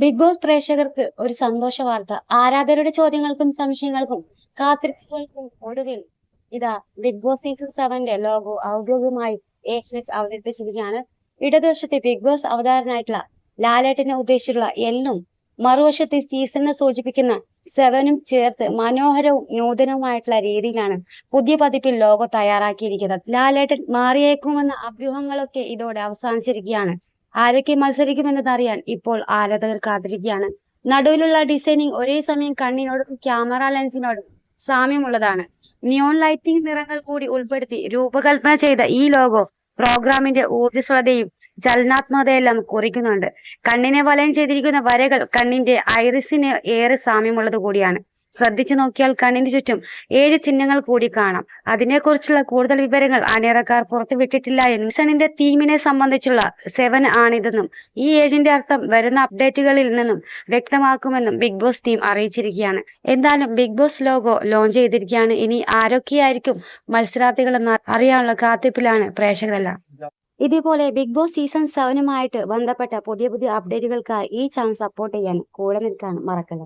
Big boss പ്രേക്ഷകർക്ക് ഒരു സന്തോഷ വാർത്ത. ആരാധകരുടെ ചോദ്യങ്ങൾക്കും സംശയങ്ങൾക്കും കാത്തിരിപ്പുകൾക്കും ഒടുവിൽ ഇതാ ബിഗ് ബോസ് സീസൺ സെവന്റെ ലോഗോ ഔദ്യോഗികമായി ഏഷ്യനെറ്റ് അവതരിപ്പിച്ചിരിക്കുകയാണ്. ഇടതുവശത്തെ ബിഗ് ബോസ് അവതാരനായിട്ടുള്ള ലാലേട്ടനെ ഉദ്ദേശിച്ചുള്ള എല്ലും മറുവശത്തെ സീസണിനെ സൂചിപ്പിക്കുന്ന സെവനും ചേർത്ത് മനോഹരവും നൂതനവുമായിട്ടുള്ള രീതിയിലാണ് പുതിയ പതിപ്പിൽ ലോഗോ തയ്യാറാക്കിയിരിക്കുന്നത്. ലാലേട്ടൻ മാറിയേക്കുമെന്ന അഭ്യൂഹങ്ങളൊക്കെ ഇതോടെ അവസാനിച്ചിരിക്കുകയാണ്. ആരൊക്കെ മത്സരിക്കുമെന്നത് അറിയാൻ ഇപ്പോൾ ആരാധകർ കാത്തിരിക്കുകയാണ്. നടുവിലുള്ള ഡിസൈനിങ് ഒരേ സമയം കണ്ണിനോടും ക്യാമറ ലെൻസിനോടും സാമ്യമുള്ളതാണ്. നിയോൺ ലൈറ്റിംഗ് നിറങ്ങൾ കൂടി ഉൾപ്പെടുത്തി രൂപകൽപ്പന ചെയ്ത ഈ ലോഗോ പ്രോഗ്രാമിന്റെ ഊർജസ്വതയും ചലനാത്മകതയെല്ലാം കുറിക്കുന്നുണ്ട്. കണ്ണിനെ വലയം ചെയ്തിരിക്കുന്ന വരകൾ കണ്ണിന്റെ ഐറിസിന് ഏറെ സാമ്യമുള്ളത് കൂടിയാണ് ശ്രദ്ധിച്ചു നോക്കിയാൽ കണ്ണിന് ചുറ്റും ഏഴ് ചിഹ്നങ്ങൾ കൂടി കാണാം. അതിനെക്കുറിച്ചുള്ള കൂടുതൽ വിവരങ്ങൾ അണിയറക്കാർ പുറത്തുവിട്ടിട്ടില്ല എന്നും സണിന്റെ തീമിനെ സംബന്ധിച്ചുള്ള സെവൻ ആണിതെന്നും ഈ ഏജിന്റെ അർത്ഥം വരുന്ന അപ്ഡേറ്റുകളിൽ നിന്നും വ്യക്തമാക്കുമെന്നും ബിഗ് ബോസ് ടീം അറിയിച്ചിരിക്കുകയാണ്. എന്തായാലും ബിഗ് ബോസ് ലോഗോ ലോഞ്ച് ചെയ്തിരിക്കുകയാണ്. ഇനി ആരൊക്കെയായിരിക്കും മത്സരാർത്ഥികളെന്ന് അറിയാനുള്ള കാത്തിപ്പിലാണ് പ്രേക്ഷകരെല്ലാം. ഇതേപോലെ ബിഗ് ബോസ് സീസൺ സെവനുമായിട്ട് ബന്ധപ്പെട്ട പുതിയ പുതിയ അപ്ഡേറ്റുകൾക്കായി ഈ ചാനൽ സപ്പോർട്ട് ചെയ്യാൻ കൂടെ നിൽക്കാൻ മറക്കല്ല